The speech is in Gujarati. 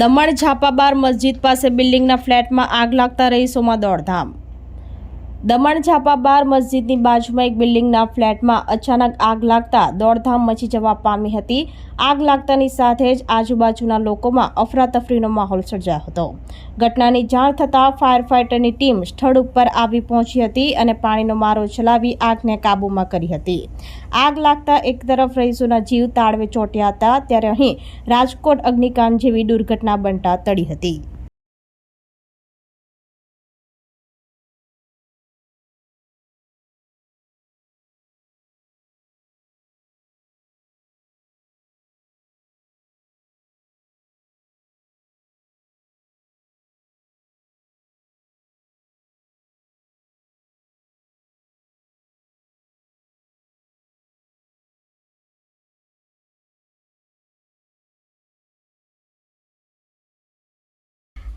દમણ ઝાપાબાર મસ્જિદ પાસે બિલ્ડિંગના ફ્લેટમાં આગ લાગતા રહીશોમાં દોડધામ. દમણ ઝાપાબાર મસ્જિદની બાજુમાં એક બિલ્ડિંગના ફ્લેટમાં અચાનક આગ લાગતા દોડધામ મચી જવા પામી હતી. આગ લાગતાની સાથે જ આજુબાજુના લોકોમાં અફરાતફરીનો માહોલ સર્જાયો હતો. ઘટનાની જાણ થતાં ફાયર ફાઇટરની ટીમ સ્થળ ઉપર આવી પહોંચી હતી અને પાણીનો મારો ચલાવી આગને કાબૂમાં કરી હતી. આગ લાગતા એક તરફ રહીશોના જીવ તાળવે ચોંટ્યા હતા, ત્યારે અહીં રાજકોટ અગ્નિકાંડ જેવી દુર્ઘટના બનતા તડી હતી.